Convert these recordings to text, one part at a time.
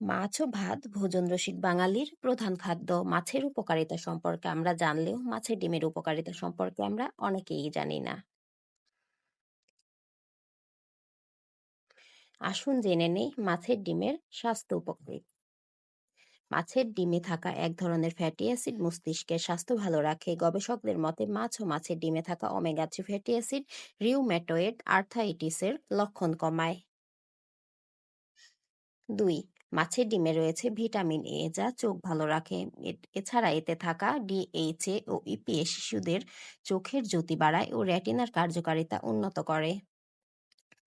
মাছ ও ভাত ভোজন রসিক বাঙালির প্রধান খাদ্য। মাছের উপকারিতা সম্পর্কে আমরা জানলেও মাছের ডিমের উপকারিতা সম্পর্কে আমরা অনেকেই জানি না। আসুন জেনে নেই মাছের ডিমের স্বাস্থ্য উপকারী মাছের ডিমে থাকা এক ধরনের ফ্যাটি অ্যাসিড মস্তিষ্কের স্বাস্থ্য ভালো রাখে। গবেষকদের মতে মাছ ও মাছের ডিমে থাকা omega three fatty acid rheumatoid আর্থাইটিসের লক্ষণ কমায়। দুই মাছের ডিমে রয়েছে ভিটামিন এ, যা চোখ ভালো রাখে। এছাড়া এতে থাকা ডিএইচএ ও ইপিএ শিশুদের চোখের জ্যোতি বাড়ায় ও রেটিনার কার্যকারিতা উন্নত করে।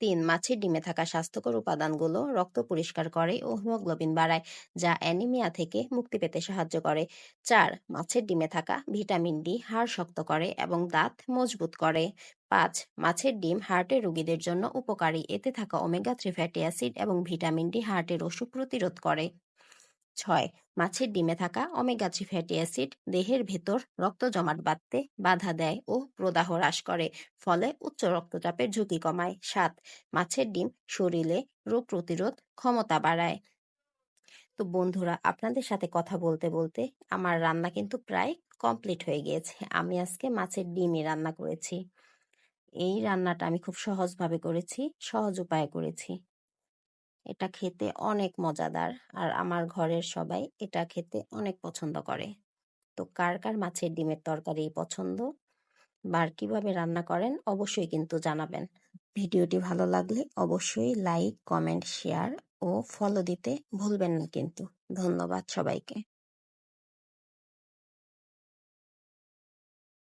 তিন মাছের ডিমে থাকা স্বাস্থ্যকর উপাদানগুলো রক্ত পরিষ্কার করে ও হিমোগ্লোবিন বাড়ায়, যা অ্যানিমিয়া থেকে মুক্তি পেতে সাহায্য করে। চার মাছের ডিমে থাকা ভিটামিন ডি হাড় শক্ত করে এবং দাঁত মজবুত করে। পাঁচ, মাছের ডিম হার্টের রোগীদের জন্য উপকারী। এতে থাকা ওমেগা থ্রি ফ্যাটি অ্যাসিড এবং ভিটামিন ডি হার্টের অসুখ প্রতিরোধ করে। ছয়, মাছের ডিমে থাকা ওমেগা থ্রি ফ্যাটি অ্যাসিড দেহের ভেতর রক্ত জমাট বাঁধতে বাধা দেয় ও প্রদাহ হ্রাস করে, ফলে উচ্চ রক্তচাপের ঝুঁকি কমায়। সাত, মাছের ডিম শরীরে রোগ প্রতিরোধ ক্ষমতা বাড়ায়। তো বন্ধুরা, আপনাদের সাথে কথা বলতে বলতে আমার রান্না কিন্তু প্রায় কমপ্লিট হয়ে গিয়েছে। আমি আজকে মাছের ডিমই রান্না করেছি। এই রান্নাটা আমি খুব সহজভাবে করেছি, সহজ উপায়ে করেছি। এটা খেতে অনেক মজাদার। আর আমার ঘরের সবাই এটা খেতে অনেক পছন্দ করে। তো কার কার মাছের ডিমের তরকারি পছন্দ? বা কীভাবে রান্না করেন? অবশ্যই কিন্তু জানাবেন। ভিডিওটি ভালো লাগলে অবশ্যই লাইক, কমেন্ট, শেয়ার ও ফলো দিতে ভুলবেন না কিন্তু। ধন্যবাদ সবাইকে।